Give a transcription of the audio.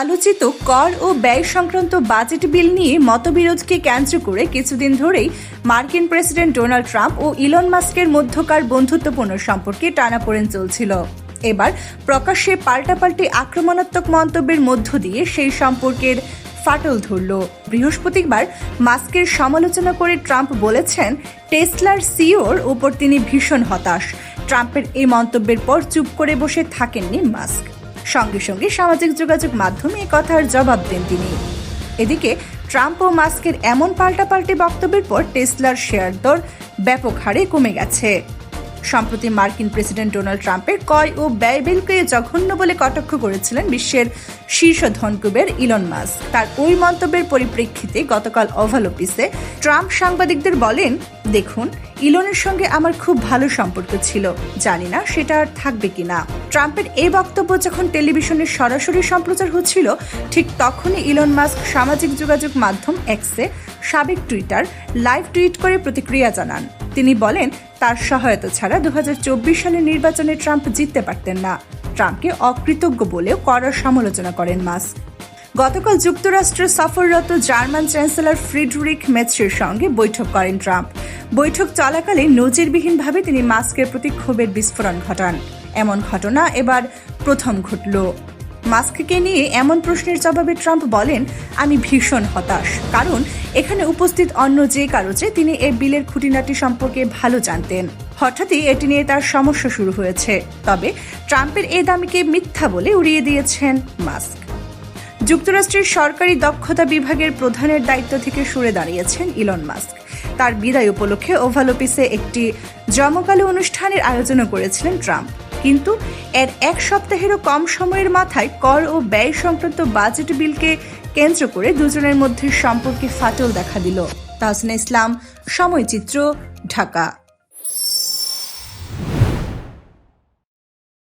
আলোচিত কর ও ব্যয় সংক্রান্ত বাজেট বিল নিয়ে মতবিরোধকে কেন্দ্র করে কিছুদিন ধরেই মার্কিন প্রেসিডেন্ট ডোনাল্ড ট্রাম্প ও ইলন মাস্কের মধ্যকার বন্ধুত্বপূর্ণ সম্পর্কে টানাপোড়েন চলছিল। এবার প্রকাশ্যে পাল্টাপাল্টি আক্রমণাত্মক মন্তব্যের মধ্য দিয়ে সেই সম্পর্কের ফাটল ধরল। বৃহস্পতিবার মাস্কের সমালোচনা করে ট্রাম্প বলেছেন, টেসলার সিওর উপর তিনি ভীষণ হতাশ। ট্রাম্পের এই মন্তব্যের পর চুপ করে বসে থাকেননি মাস্ক। সঙ্গে সঙ্গে সামাজিক যোগাযোগ মাধ্যমে কথার জবাব দেন তিনি। এদিকে, ট্রাম্প ও মাস্কের এমন পাল্টাপাল্টি বক্তব্যের পর টেসলার শেয়ার দর ব্যাপক হারে কমে গেছে। সম্প্রতি মার্কিন প্রেসিডেন্ট ডোনাল্ড ট্রাম্পের কয় ও ব্যয় বিলকে জঘন্য বলে কটাক্ষ করেছিলেন বিশ্বের শীর্ষ ধনকুবের ইলন মাস্ক। তার ওই মন্তব্যের পরিপ্রেক্ষিতে গতকাল ওভাল অফিসে ট্রাম্প সাংবাদিকদের বলেন, দেখুন, ইলনের সঙ্গে আমার খুব ভালো সম্পর্ক ছিল। জানি না সেটা আর থাকবে কিনা ট্রাম্পের এই বক্তব্য যখন টেলিভিশনে সরাসরি সম্প্রচার হচ্ছিল, ঠিক তখনই ইলন মাস্ক সামাজিক যোগাযোগ মাধ্যম এক্সে সাবেক টুইটার লাইভ টুইট করে প্রতিক্রিয়া জানান। তিনি বলেন, তার সহায়তা ছাড়া দু সালের নির্বাচনে ট্রাম্প জিততে পারতেন না। ট্রাম্পকে অকৃতজ্ঞ বলেও কড়া সমালোচনা করেন মাস্ক। গতকাল যুক্তরাষ্ট্র সফররত জার্মান চ্যান্সেলর ফ্রিডরিক মেটসের সঙ্গে বৈঠক করেন ট্রাম্প। বৈঠক চলাকালে নজিরবিহীনভাবে তিনি মাস্কের প্রতি ক্ষোভের বিস্ফোরণ ঘটান। এমন ঘটনা এবার প্রথম ঘটল। মাস্ককে নিয়ে এমন প্রশ্নের জবাবে ট্রাম্প বলেন, আমি ভীষণ হতাশ। কারণ, এখানে উপস্থিত অন্য যে কারও চেয়ে তিনি এ বিলের খুঁটিনাটি সম্পর্কে ভালো জানতেন। হঠাৎই এটি নিয়ে তার সমস্যা শুরু হয়েছে। তবে, ট্রাম্পের এই দামিকে মিথ্যা বলে উড়িয়ে দিয়েছেন মাস্ক। যুক্তরাষ্ট্রের সরকারি দক্ষতা বিভাগের প্রধানের দায়িত্ব থেকে সরে দাঁড়িয়েছেন ইলন মাস্ক। তার বিদায় উপলক্ষে ওভাল অফিসে একটি জমকালো অনুষ্ঠানের আয়োজনও করেছিলেন ট্রাম্প। কিন্তু এর এক সপ্তাহেরও কম সময়ের মাথায় কর ও ব্যয় সংক্রান্ত বাজেট বিলকে কেন্দ্র করে দুজনের মধ্যে সম্পর্কে ফাটল দেখা দিল। তাহসিনা ইসলাম সময়চিত্র ঢাকা।